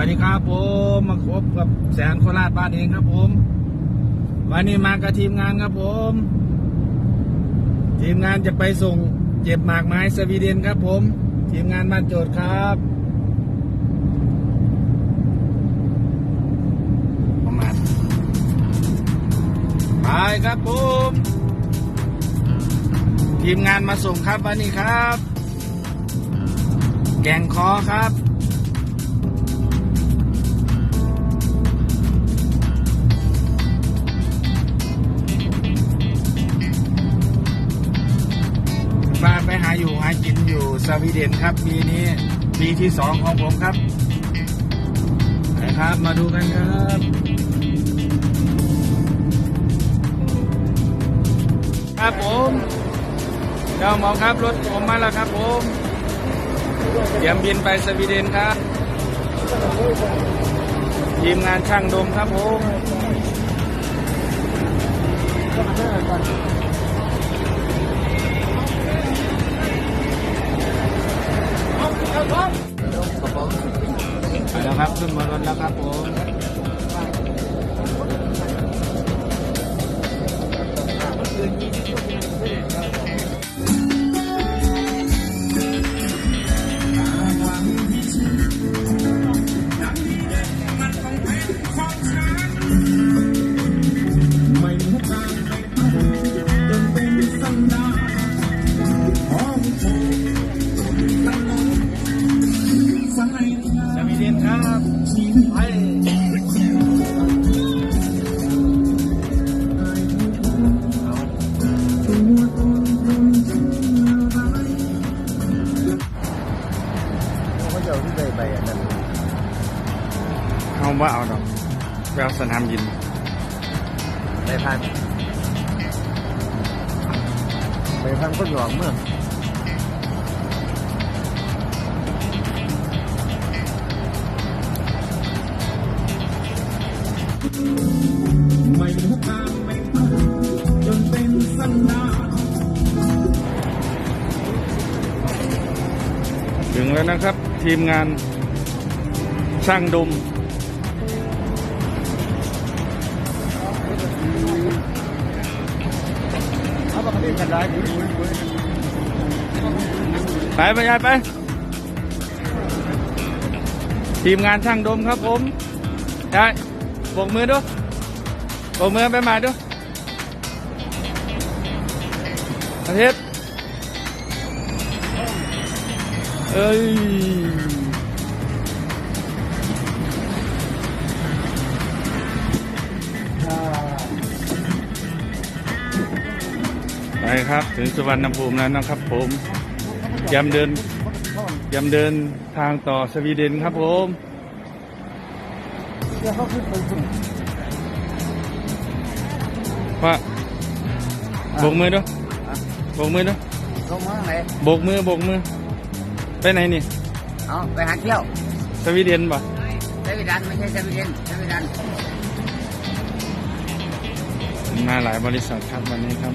วัสดีครับผมมาพบกับแสนโคราชบ้านเองครับผม วันนี้มากับทีมงานครับผม ทีมงานจะไปส่งเจ็บหมากไม้สวีเดนครับผม ทีมงานบ้านโจทย์ครับ ประมาณไปครับผม ทีมงานมาส่งครับวันนี้ครับ แกงคอครับ สวีเดนครับปีนี้ปีที่สองของผมครับนะครับมาดูกันครับครับผมเจ้าหมอครับรถผมมาแล้วครับผมเตรียมบินไปสวีเดนครับทีมงานช่างดมครับผม แล้วครับผมส เอาว่าเอาดอกไปเอาสนามยินไปพันไปพันก็หยอกเมื่อไม่รู้ทางไม่ถูกจนเป็นสันดานถึงแล้วนะครับทีมงานช่างดุม กันได้บุ้ยบุ้ยบุ้ยไปไปยายไป ทีมงานช่างดมครับผมยายโบกมือด้วยโบกมือไปมาด้วยอาทิตย์เอ้ย ไปครับ ถึงสุวรรณภูมิแล้วนะครับผมยำเดินยำเดินทางต่อสวีเดนครับผมเดี๋ยวเขาขึ้นไปขึ้นว่าโบกมือด้วยโบกมือด้วยลงมาไหนโบกมือโบกมือ ไปไหนนี่เอาไปหาเที่ยว สวีเดนป่ะเซวิดันไม่ใช่เซวิเดนเซวิดันมาหลายบริษัทครับวันนี้ครับ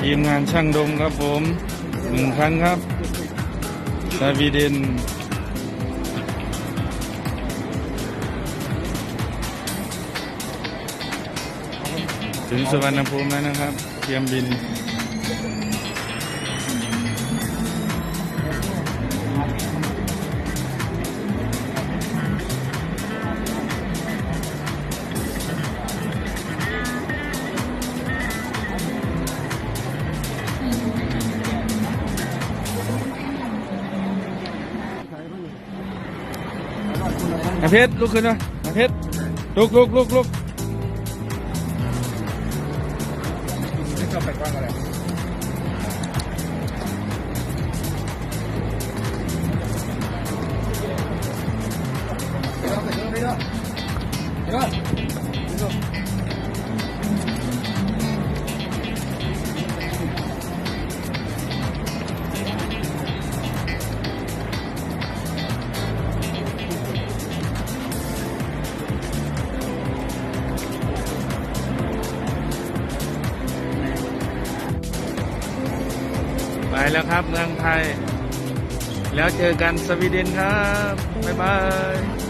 ทีมงานช่างดมครับผมหนึ่งครั้งครับสวีเดนถึงสุวรรณภูมิแล้วนะครับ เตรียมบิน อาเพชรลุกขึ้นนะอาเพชรลุกลุกลุกลุกไม่ชอบไปกว้างอะไร ไปแล้วครับเมืองไทย แล้วเจอกันสวีเดนครับ บ๊ายบาย